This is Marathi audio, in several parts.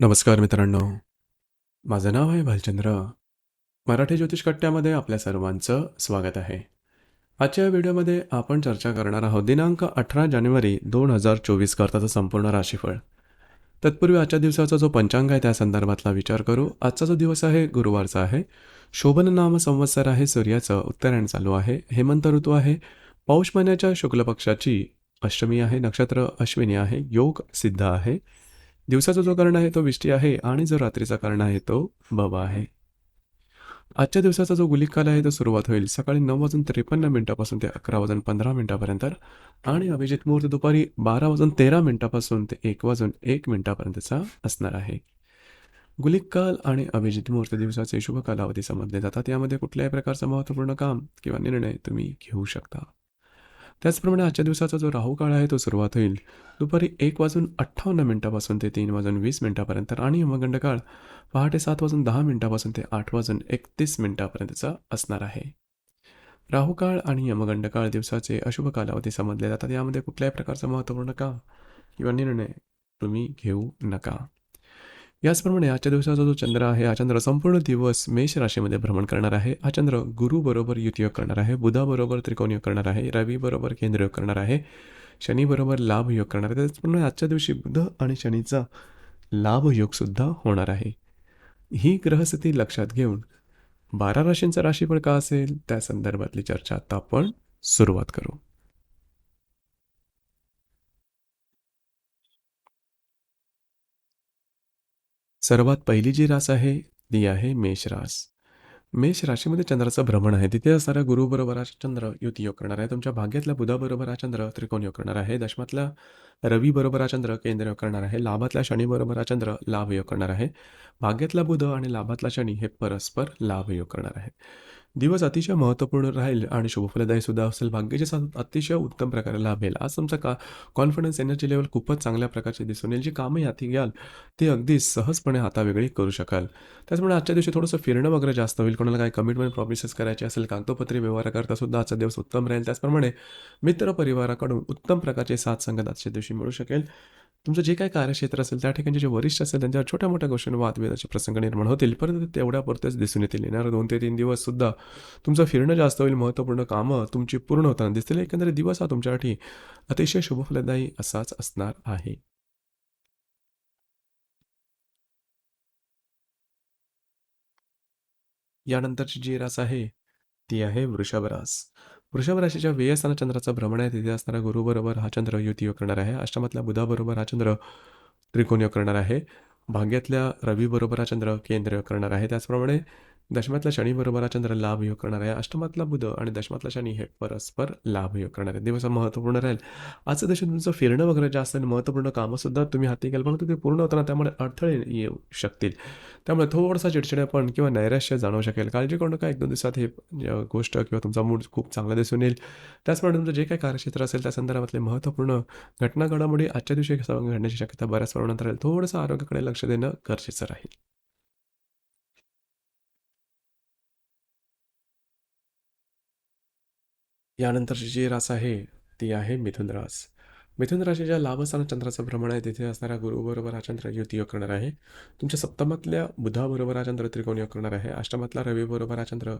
नमस्कार मित्रांनो. माझं नाव आहे भालचंद्र. मराठी ज्योतिष कट्ट्यामध्ये आपल्या सर्वांचं स्वागत आहे. आजच्या या व्हिडिओमध्ये आपण चर्चा करणार आहोत दिनांक अठरा जानेवारी दोन हजार चोवीस करताचं संपूर्ण राशीफळ. तत्पूर्वी आजच्या दिवसाचा जो पंचांग आहे त्या संदर्भातला विचार करू. आजचा जो दिवस आहे गुरुवारचा आहे. शोभन नाम संवत्सर आहे सूर्याचं. उत्तरायण चालू आहे. हेमंत ऋतू आहे. पौष महिन्याच्या शुक्ल पक्षाची अष्टमी आहे. नक्षत्र अश्विनी आहे. योग सिद्ध आहे. दिवसाचा जो कर्ण आहे तो विष्टी आहे आणि जो रात्रीचा कर्ण आहे तो बाबा आहे. आजच्या दिवसाचा जो गुलिक काल आहे तो सुरुवात होईल सकाळी नऊ वाजून त्रेपन्न मिनिटापासून ते अकरा वाजून पंधरा मिनिटापर्यंत आणि अभिजित मुहूर्त दुपारी बारा वाजून तेरा मिनिटापासून ते एक वाजून एक मिनिटापर्यंतचा असणार आहे. गुलिक काल आणि अभिजित मुहूर्त दिवसाचे शुभ कालावधी समजले जातात. यामध्ये कुठल्याही प्रकारचं महत्त्वपूर्ण काम किंवा निर्णय तुम्ही घेऊ शकता. त्याचप्रमाणे आजच्या दिवसाचा जो राहू काळ आहे तो सुरुवात होईल. दुपारी एक वाजून अठ्ठावन्न मिनिटापासून ते तीन वाजून वीस मिनिटापर्यंत आणि यमगंड काळ पहाटे सात वाजून दहा मिनिटापासून ते आठ वाजून एकतीस मिनिटापर्यंतचा असणार आहे. राहू काळ आणि यमगंड काळ दिवसाचे अशुभ कालावधी समजले जातात. यामध्ये कुठल्याही प्रकारचं महत्त्वपूर्ण काम किंवा निर्णय तुम्ही घेऊ नका. याचप्रमाणे आजच्या दिवसाचा जो चंद्र आहे हा चंद्र संपूर्ण दिवस मेष राशीमध्ये भ्रमण करणार आहे. हा चंद्र गुरुबरोबर युतियोग करणार आहे बुधाबरोबर त्रिकोणयोग करणार आहे रवीबरोबर केंद्रयोग करणार आहे शनीबरोबर लाभयोग लाभ योग करणार आहे. त्याचप्रमाणे आजच्या दिवशी बुध आणि शनीचा लाभ होणार आहे. ही ग्रहस्थिती लक्षात घेऊन बारा राशींचा राशीफळ का असेल? त्या संदर्भातली चर्चा आता आपण सुरुवात करू. सर्वात पहिली जी रास आहे ती आहे मेष रास. मेष राशीमध्ये चंद्राचं भ्रमण आहे. तिथे असणारा गुरुबरोबर हा चंद्र युती योग करणार आहे. तुमच्या भाग्यातल्या बुधाबरोबर हा चंद्र त्रिकोण योग करणार आहे. दशमातला रवी बरोबर हा चंद्र केंद्र योग करणार आहे. लाभातल्या शनी बरोबर हा चंद्र लाभ योग करणार आहे. भाग्यातला बुध आणि लाभातला शनी हे परस्पर लाभ योग करणार आहे. दिवस अतिशय महत्त्वपूर्ण राहील आणि शुभफलदायी सुद्धा असेल. भाग्याचे साथ अतिशय उत्तम प्रकारे लाभेल आज तुमचा का कॉन्फिडन्स एनर्जी लेवल खूपच चांगल्या प्रकारचे दिसून येईल. जी कामं हाती घ्याल ते अगदी सहजपणे हातावेगळी करू शकाल. त्याचप्रमाणे आजच्या दिवशी थोडंसं फिरणं वगैरे जास्त होईल. कोणाला काही कमिटमेंट प्रॉमिसेस करायचे असेल कागदोपत्री व्यवहार करता सुद्धा आजचा दिवस उत्तम राहील. त्याचप्रमाणे मित्र परिवाराकडून उत्तम प्रकारचे साथ संगत आजच्या दिवशी मिळू शकेल. तुमचं जे काही कार्यक्षेत्र असेल त्या ठिकाणी जे वरिष्ठ असेल त्यांच्यावर छोट्या मोठ्या गोष्टींवर वादविवादाचे प्रसंग निर्माण होतील. परंतु ते तेवढ्यापुरतेच दिसून येतील. येणारे दोन ते तीन दिवस सुद्धा तुमचं फिरणं जास्त होईल महत्त्वपूर्ण कामं तुमची पूर्ण होताना दिसतील. एकंदरीत दिवस हा तुमच्यासाठी अतिशय शुभफलदायी असाच असणार आहे. यानंतरची जी रास आहे ती आहे वृषभ रास. वृषभ राशीच्या व्ययस्थाना चंद्राचा भ्रमण आहे. तिथे असणारा गुरुबरोबर हा चंद्र युतीयोग करणार आहे. अष्टमातल्या बुधाबरोबर हा चंद्र त्रिकोण योग करणार आहे. भाग्यातल्या रवीबरोबर हा चंद्र केंद्र योग करणार आहे. त्याचप्रमाणे दशमातल्या शनी बरोबरा चंद्र लाभ योग करणार आहे. अष्टमातला बुध आणि दशमातला शनी हे परस्पर लाभ योग करणार आहे दिवस महत्त्वपूर्ण राहील. आजचं दिवशी तुमचं फिरणं वगैरे जास्त आणि महत्त्वपूर्ण कामंसुद्धा तुम्ही हाती घ्याल परंतु ते पूर्ण होताना त्यामुळे अडथळे येऊ शकतील. त्यामुळे थोडासा चिडचिडेपण किंवा नैराश्य जाणवू शकेल. काळजी करू नका. एक दोन दिवसात हे गोष्ट किंवा तुमचा मूड खूप चांगला दिसून येईल. त्याचप्रमाणे तुमचं जे काही कार्यक्षेत्र असेल त्या संदर्भातले महत्त्वपूर्ण घटना घडामोडी आजच्या दिवशी घडण्याची शक्यता बऱ्याच प्रमाणात राहील. थोडंसं आरोग्याकडे लक्ष देणं गरजेचं राहील. यानंतरची जी रास आहे ती आहे मिथुन रास. मिथुन राशीच्या लाभस्थान चंद्राचं भ्रमण आहे तिथे असणाऱ्या गुरुबरोबर हा चंद्र युती योग करणार आहे. तुमच्या सप्तमातल्या बुधाबरोबर हा चंद्र त्रिकोण योग करणार आहे. अष्टमातला रवीबरोबर हा चंद्र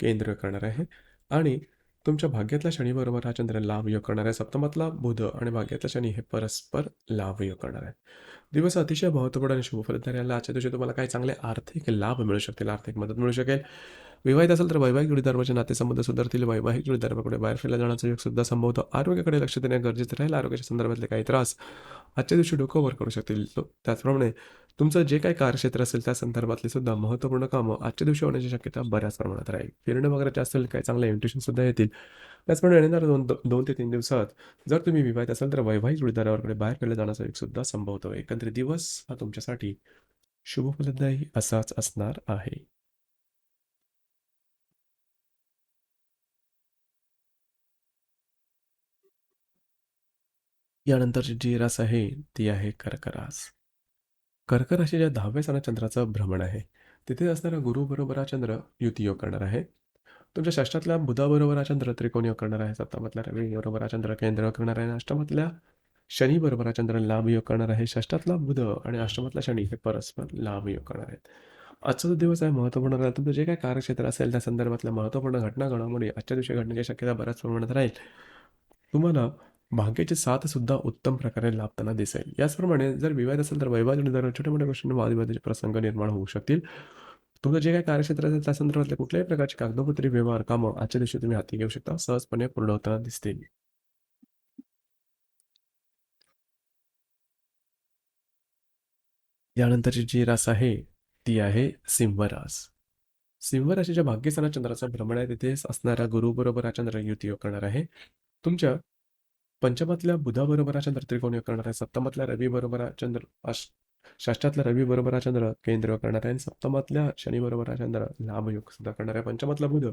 केंद्र करणार आहे. आणि तुमच्या भाग्यातल्या शनीबरोबर हा चंद्र लाभ योग करणार आहे. सप्तमातला बुध आणि भाग्यातला शनी हे परस्पर लाभ योग करणार आहे. दिवस अतिशय महत्त्वपूर्ण आणि शुभफलदार याला आजच्या दिवशी तुम्हाला काही चांगले आर्थिक लाभ मिळू शकतील आर्थिक मदत मिळू शकेल. विवाहित असेल तर वैवाहिक जोडीदाराचे नातेसंबंध सुधारतील. वैवाहिक जोडीदाराकडे बाहेर फिरला जाण्याचा योग सुद्धा संभवतो. आरोग्याकडे लक्ष देणे गरजेचं राहील. आरोग्याच्या संदर्भातले काही त्रास आजच्या दिवशी डोकं वर करू शकतील. तो- त्याचप्रमाणे तुमचं जे काही कार्यक्षेत्र असेल त्या संदर्भातली सुद्धा महत्त्वपूर्ण कामं आजच्या दिवशी होण्याची शक्यता बऱ्याच प्रमाणात राहील. फिरणं वगैरे जास्त होईल काही चांगल्या इन्व्हिटेशन सुद्धा येतील. त्याचप्रमाणे येणार दोन दोन ते तीन दिवसात जर तुम्ही विवाहित असाल तर वैवाहिक जोडीदाराकडे बाहेर फिरला जाण्याचा योग सुद्धा संभवतो. एकंदरीत दिवस हा तुमच्यासाठी शुभफलदायी असाच असणार आहे. यानंतरची जी रास आहे ती आहे कर्क रास कर्क राशीच्या दहाव्या स्थानात चंद्राचं भ्रमण आहे तिथे असणारा गुरु बरोबर हा चंद्र युती योग करणार आहे. तुमच्या षष्ठातल्या बुधाबरोबर हा चंद्र त्रिकोण योग करणार आहे सप्तमातल्या रवी बरोबर हा चंद्र केंद्र योग करणार आहे अष्टमातल्या शनी बरोबर हा चंद्र लाभ योग करणार आहे षष्टातला बुध आणि अष्टमातला शनी हे परस्पर लाभ योग करणार आहेत. आजचा जो दिवस आहे महत्त्वपूर्ण राहील तुमचं जे काय कार्यक्षेत्र असेल त्या संदर्भातल्या महत्त्वपूर्ण घटना घडामोडी आजच्या दिवशी घडण्याची शक्यता बऱ्याच प्रमाणात राहील. तुम्हाला भाग्याचे साथ सुद्धा उत्तम प्रकारे लाभताना दिसेल. याचप्रमाणे जर विवाद असेल तर वैवाद आणि जर छोट्या मोठ्या गोष्टींना वादविवादाचे प्रसंग निर्माण होऊ शकतील. तुमचं जे काही कार्यक्षेत्र असेल त्या संदर्भातल्या कुठल्याही प्रकारचे कागदोपत्री व्यवहार कामं आजच्या दिवशी तुम्ही हाती घेऊ शकता. सहजपणे पूर्ण होताना दिसतील. यानंतरची जी रास आहे ती आहे सिंहरास. सिंह राशीच्या भाग्यस्थाना चंद्राचा भ्रमण आहे. तिथे असणाऱ्या गुरुबरोबर हा चंद्र युती योग करणार आहे. तुमच्या पंचमातल्या बुधाबरोबर चंद्र त्रिकोण योग करणार आहे? सप्तमातल्या रवी बरोबर चंद्र अश षष्ठातल्या रवी बरोबर चंद्र केंद्र योग करणार आहे. आणि सप्तमातल्या शनी बरोबर चंद्र लाभ योग सुद्धा करणार आहे. पंचमातला बुध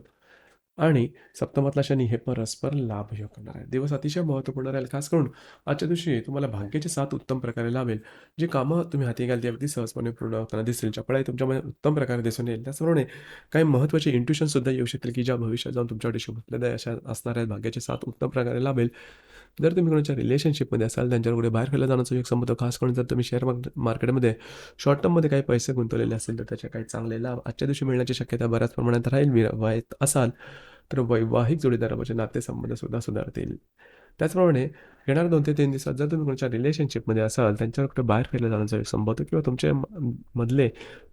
आणि सप्तमातला शनी हे परस्पर लाभ योग करणार आहे. दिवस अतिशय महत्त्वपूर्ण राहील. खास करून आजच्या दिवशी तुम्हाला भाग्याचे साथ उत्तम प्रकारे लाभेल. जी कामं तुम्ही हाती घ्याल ते अगदी सहजपणे पूर्ण होताना दिसतील. चपळाई तुमच्यामध्ये उत्तम प्रकारे दिसून येईल. त्याचप्रमाणे काही महत्त्वाचे इंट्युशन सुद्धा येऊ शकतील की ज्या भविष्यात जाऊन तुमच्याकडे शुभप्रदाय अशा असणाऱ्या भाग्याचे साथ उत्तम प्रकारे लाभेल. जर तुम्ही कोणाच्या रिलेशनशिपमध्ये असाल त्यांच्यावर कुठे बाहेर फिरला जाण्याचा एक संबंध खास करून जर तुम्ही शेअर मार्केटमध्ये शॉर्ट टर्ममध्ये काही पैसे गुंतवलेले असेल तर त्याचे काही चांगले लाभ आजच्या दिवशी मिळण्याची शक्यता बऱ्याच प्रमाणात राहील. विवाहित असाल तर वैवाहिक जोडीदारामध्ये म्हणजे नातेसंबंध सुद्धा सुधारतील. त्याचप्रमाणे येणाऱ्या दोन ते तीन दिवसात जर तुम्ही कोणाच्या रिलेशनशिपमध्ये असाल त्यांच्याकडे बाहेर फिरला जाण्याचा एक किंवा तुमच्या म- मधले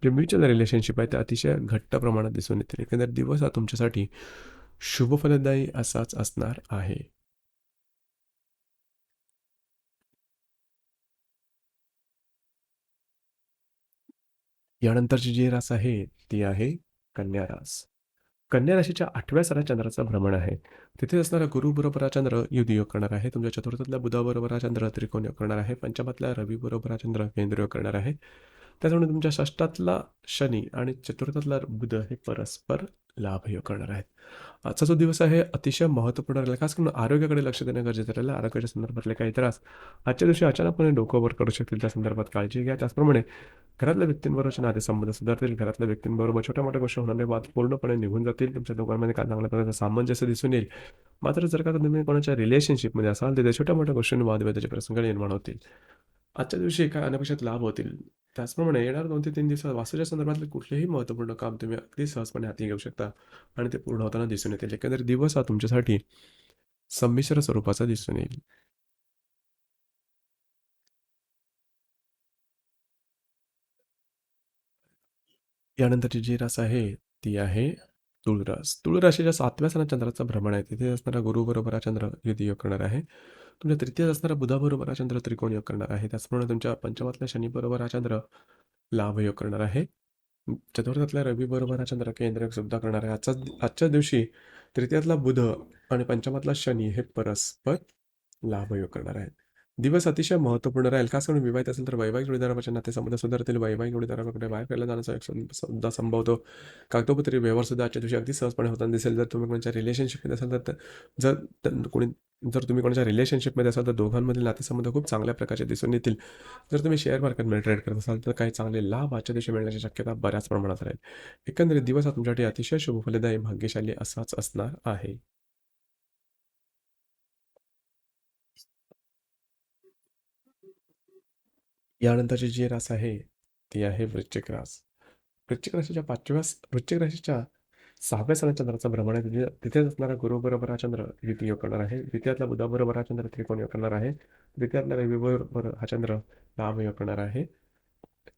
जे म्युच्युअल रिलेशनशिप आहे ते अतिशय घट्ट प्रमाणात दिसून येतील. एकंदर दिवस हा तुमच्यासाठी शुभफलदायी असाच असणार आहे. यानंतरची जी रास आहे ती आहे कन्या रास कन्या राशीच्या आठव्या सरा चंद्राचं भ्रमण आहे. तिथे असणारा गुरु बरोबर हा चंद्र युद्ध योग करणार आहे. तुमच्या चतुर्थातल्या बुधाबरोबर हा चंद्र त्रिकोण योग करणार आहे. पंचमातल्या रवी बरोबर हा चंद्र केंद्र योग करणार आहे. त्याचप्रमाणे तुमच्या षष्टातला शनी आणि चतुर्थातला बुध हे परस्पर लाभयोग करणार आहेत. आजचा जो दिवस आहे अतिशय महत्त्वपूर्ण राहिला. खास करून आरोग्याकडे लक्ष देणं गरजेचं राहिलं. आरोग्याच्या संदर्भातले काही त्रास आजच्या दिवशी अचानकपणे डोकं वर करू शकतील. त्या संदर्भात काळजी घ्या. त्याचप्रमाणे घरातल्या व्यक्तींबरोबरचे नातेसंबंध सुधारतील. घरातल्या व्यक्तींबरोबर छोट्या मोठ्या गोष्टी होणारे वाद पूर्णपणे निघून जातील. तुमच्या दोघांमध्ये काय चांगल्या प्रकारचं सामंजस्य दिसून येईल. मात्र जर का तुम्ही कोणाच्या रिलेशनशिपमध्ये असाल तर छोट्या मोठ्या गोष्टींनी वादविवादाचे प्रसंग निर्माण होतील. आजच्या दिवशी काय अनपेक्षित लाभ होतील. त्याचप्रमाणे येणार दोन ते तीन दिवसात वास्तूच्या संदर्भातले कुठलेही महत्त्वपूर्ण काम तुम्ही अगदी सहजपणे हाती घेऊ शकता आणि ते पूर्ण होताना दिसून येतील. एकंदर दिवस हा तुमच्यासाठी संमिश्र स्वरूपाचा दिसून येईल. यानंतरची जी रास आहे ती आहे तुळरास. तुळराशीच्या सातव्या सण चंद्राचं भ्रमण आहे. तिथे असणारा गुरु बरोबर हा चंद्र युती योग करणार आहे. तुमच्या तृतीय असणारा बुधाबरोबर हा चंद्र त्रिकोण योग करणार आहे. त्याचप्रमाणे तुमच्या पंचमातल्या शनीबरोबर हा चंद्र लाभ योग करणार आहे. चतुर्थातल्या रवीबरोबर हा चंद्र केंद्र सुद्धा करणार आहे. आजच्या आजच्या दिवशी तृतीयातला बुध आणि पंचमातला शनी हे परस्पर लाभयोग करणार आहेत. दिवस अतिशय महत्त्वपूर्ण राहील. खास करून विवाहित असेल तर वैवाहिक जोडीदाराच्या नातेसंबंध सुधारतील. वैवाहिक जोडीदाराकडे बाहेर फिरायला जाण्याचा एक सुद्धा संभव होतो कागदोपत्री व्यवहार सुद्धा आजच्या दिवशी अगदी सहजपणे होताना दिसेल. जर तुम्ही कोणाच्या रिलेशनशिपमध्ये असाल तर जर कोणी जर तुम्ही कोणाच्या रिलेशनशिपमध्ये असाल तर दोघांमधील नातेसंबंध खूप चांगल्या प्रकारचे दिसून येतील. जर तुम्ही शेअर मार्केटमध्ये ट्रेड करत असाल तर काही चांगले लाभ आजच्या दिवशी मिळण्याची शक्यता बऱ्याच प्रमाणात राहील. एकंदरीत दिवस हा तुमच्यासाठी अतिशय शुभफलदायी भाग्यशाली असाच असणार आहे. यानंतरची जी रास आहे ती आहे वृश्चिक रास. वृश्चिक राशीच्या पाचव्या वृश्चिक राशीच्या सहाव्या सणात चंद्राचं भ्रमण आहे. तिथे तिथेच असणारा गुरु बरोबर हा चंद्र द्वितीय योग करणार आहे. द्वितीयातला बुधा बरोबर हा चंद्र त्रिकोण योग करणार आहे. द्वितीयातला रवी बरोबर हा चंद्र लाभ योग करणार आहे.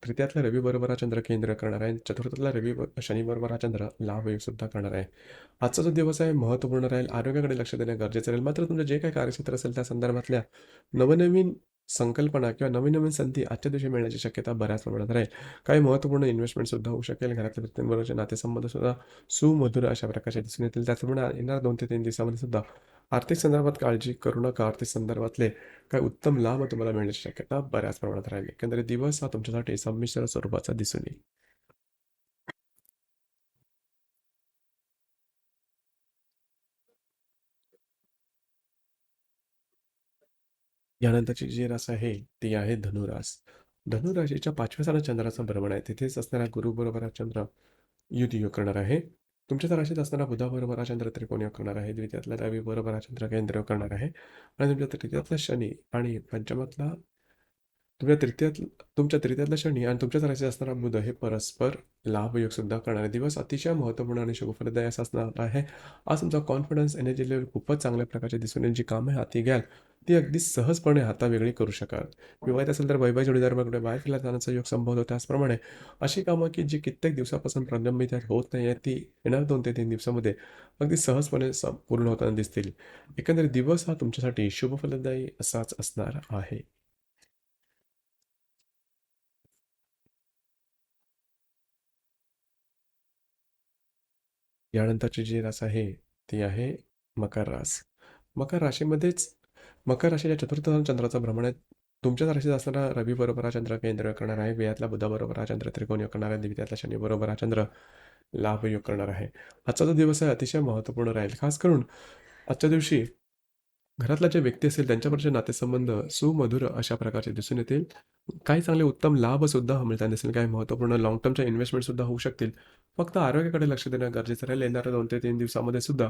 तृतीयातला रवी बरोबर हा चंद्र केंद्र करणार आहे. चतुर्थातला रवी शनी बरोबर हा चंद्र लाभ योग सुद्धा करणार आहे. आजचा जो दिवस आहे महत्त्वपूर्ण राहील. आरोग्याकडे लक्ष देणे गरजेचं राहील. मात्र तुमचं जे काही कार्यक्षेत्र असेल त्या संदर्भातल्या नवनवीन संकल्पना किंवा नवीन नवीन संधी आजच्या दिवशी मिळण्याची शक्यता बऱ्याच प्रमाणात राहील काही महत्त्वपूर्ण इन्व्हेस्टमेंट सुद्धा होऊ शकेल. घरातल्या व्यक्तींबरोबरचे नातेसंबंध सुद्धा सुमधुर अशा प्रकारचे दिसून येतील. त्याचप्रमाणे येणार दोन ते तीन दिवसामध्ये सुद्धा आर्थिक संदर्भात काळजी करू नका. आर्थिक संदर्भातले काही उत्तम लाभ तुम्हाला मिळण्याची शक्यता बऱ्याच प्रमाणात राहील. एकंदरीत दिवस हा तुमच्यासाठी संमिश्र स्वरूपाचा दिसून येईल. यानंतरची जी रास आहे ती आहे धनुरास. धनुराशीच्या पाचव्या साला चंद्राचं भ्रमण आहे. तिथेच असणारा गुरुबरोबर हा चंद्र युती योग करणार आहे. तुमच्या राशीत असणारा बुधाबरोबर हा चंद्र त्रिकोण योग करणार आहे. द्वितीयातला रवी बरोबर हा चंद्र केंद्र योग करणार आहे. आणि तुमच्या तृतीयातला शनी आणि पंचमातला तुमच्या तृतीयात तुमच्या तृतीयातला शनी आणि तुमच्याच राशीत असणारा बुध हे परस्पर लाभ सुद्धा करणारे दिवस अतिशय महत्त्वपूर्ण आणि शुभफलदायी असा असणार आहे. आज तुमचा कॉन्फिडन्स एनर्जी लेवल खूपच चांगल्या प्रकारचे दिसून येईल. जी कामं हाती घ्याल ती अगदी सहजपणे हातावेगळी करू शकाल. विवाहित असेल तर वैभव जोडीदार कुठे बाहेर फिरला जाण्याचा योग संभवतो. त्याचप्रमाणे अशी कामं की जी कित्येक दिवसापासून प्रलंबित होत नाही आहेत ती येणार दोन ते तीन दिवसामध्ये अगदी सहजपणे पूर्ण होताना दिसतील. एकंदरीत दिवस हा तुमच्यासाठी शुभफलदायी असाच असणार आहे. यानंतरची जी रास आहे ती आहे मकर रास. मकर राशीमध्येच मकर राशीच्या चतुर्थ चंद्राचं भ्रमण आहे. तुमच्याच राशीत असणारा रवी बरोबर हा चंद्र केंद्र करणार आहे. व्ययातला बुधा बरोबर हा चंद्र त्रिकोण योग करणार आहे. द्वितीयातला शनी बरोबर हा चंद्र लाभ योग करणार आहे. आजचा जो दिवस आहे अतिशय महत्त्वपूर्ण राहील. खास करून आजच्या दिवशी घरातला जे व्यक्ती असेल त्यांच्यावरचे नातेसंबंध सुमधुर अशा प्रकारचे दिसून येतील. काही चांगले उत्तम लाभसुद्धा मिळताना दिसेल. काही महत्त्वपूर्ण लॉंग टर्मच्या इन्व्हेस्टमेंटसुद्धा होऊ शकतील. फक्त आरोग्याकडे लक्ष देणं गरजेचं राहील. येणाऱ्या दोन ते तीन दिवसामध्ये सुद्धा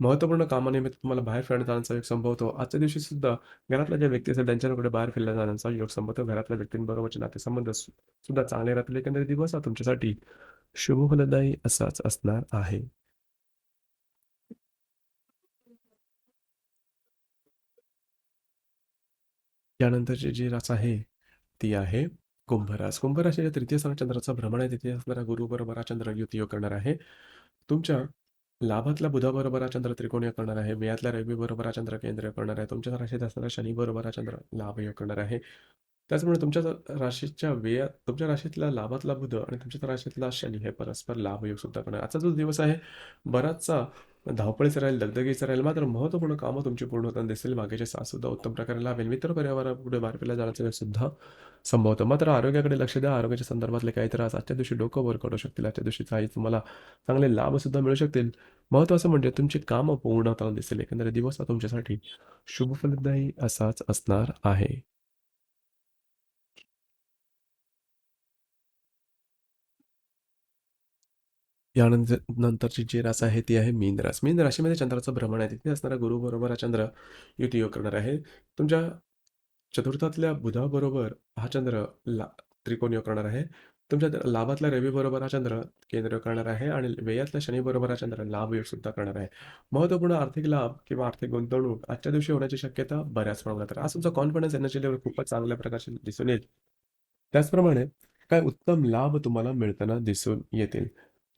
महत्त्वपूर्ण कामानिमित्त तुम्हाला बाहेर फिरण्यात जाण्याचा योग संभवतो. आजच्या दिवशी सुद्धा घरातल्या ज्या व्यक्ती असेल त्यांच्याकडे बाहेर फिरल्या जाण्याचा योग संभवतो. घरातल्या व्यक्तींबरोबरचे नातेसंबंध सुद्धा चांगले राहतील. एकंदरीत दिवस हा तुमच्यासाठी शुभफलदायी असाच असणार आहे. त्यानंतरची जी रास आहे ती आहे कुंभरास कुंभराशीच्या तृतीय स्थानात चंद्राचा भ्रमण आहे. तिथे असणारा गुरु बरोबर चंद्र युती योग करणार आहे. तुमच्या लाभातल्या बुधाबरोबर चंद्र त्रिकोण योग करणार आहे. व्ययातल्या रवी बरोबर चंद्र केंद्र योग करणार आहे. तुमच्या राशीत असणारा शनी बरोबर चंद्र लाभ योग करणार आहे. त्याचमुळे तुमच्या राशीच्या व्ययात तुमच्या राशीतला लाभातला बुध आणि तुमच्या राशीतला शनी हे परस्पर लाभयोग सुद्धा करणार. आजचा जो दिवस आहे बराचसा धावपळीचा राहील दगदगीचं राहील मात्र महत्त्वपूर्ण कामं तुमची पूर्ण होताना दिसेल. मागेचे साथ सुद्धा उत्तम प्रकारे लाभेल मित्र पर्यावरणापुढे बाहेर जाण्याचं जाण्याचा योग सुद्धा संभवतं. मात्र आरोग्याकडे लक्ष द्या. आरोग्याच्या संदर्भातले काही त्रास आजच्या दिवशी डोकं वर करू शकतील. आजच्या दिवशी काही तुम्हाला चांगले लाभसुद्धा मिळू शकतील. महत्त्वाचं म्हणजे तुमची कामं पूर्ण होताना दिसेल. एकंदरीत दिवस हा तुमच्यासाठी शुभफलदायी असाच असणार आहे. यानंतर नंतरची जी रास आहे ती आहे मीन रास. मीन राशीमध्ये चंद्राचं भ्रमण आहे. तिथे असणारा गुरु बरोबर हा चंद्र युती योग करणार आहे. तुमच्या चतुर्थातल्या बुधाबरोबर हा चंद्र ला त्रिकोण योग करणार आहे. तुमच्या लाभातल्या रवी बरोबर हा चंद्र केंद्र करणार आहे आणि व्ययातल्या शनी बरोबर हा चंद्र लाभ योग सुद्धा करणार आहे. महत्त्वपूर्ण आर्थिक लाभ किंवा आर्थिक गुंतवणूक आजच्या दिवशी होण्याची शक्यता बऱ्याच प्रमाणात आज तुमचा कॉन्फिडन्स एनर्जी लेवल खूपच चांगल्या प्रकारचे दिसून येईल. त्याचप्रमाणे काय उत्तम लाभ तुम्हाला मिळताना दिसून येतील?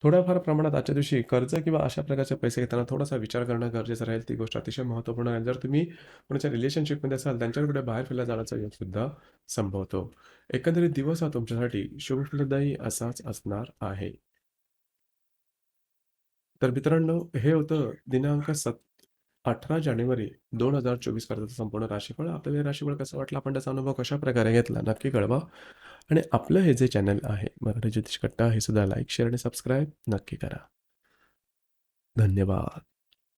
थोड्याफार प्रमाणात आजच्या दिवशी कर्ज किंवा अशा प्रकारचे पैसे घेताना थोडासा विचार करणं गरजेचं राहील. ती गोष्ट अतिशय महत्त्वपूर्ण आहे. जर तुम्ही कोणाच्या रिलेशनशिपमध्ये असाल त्यांच्याकडे बाहेर फिरला जाण्याचा योग सुद्धा संभवतो. एकंदरीत दिवस हा तुमच्यासाठी शुभफलदायी असाच असणार आहे. तर मित्रांनो हे होतं दिनांक सत अठरा जानेवारी दोन हजार चोवीसपर्यंत संपूर्ण राशीफळ आपल्याला हे राशीफळ कसं वाटलं? आपण त्याचा अनुभव कशा प्रकारे घेतला? नक्की कळवा. आणि आपलं हे जे चॅनल आहे मराठी ज्योतिष कट्टा हे सुद्धा लाईक शेअर आणि सबस्क्राईब नक्की करा. धन्यवाद.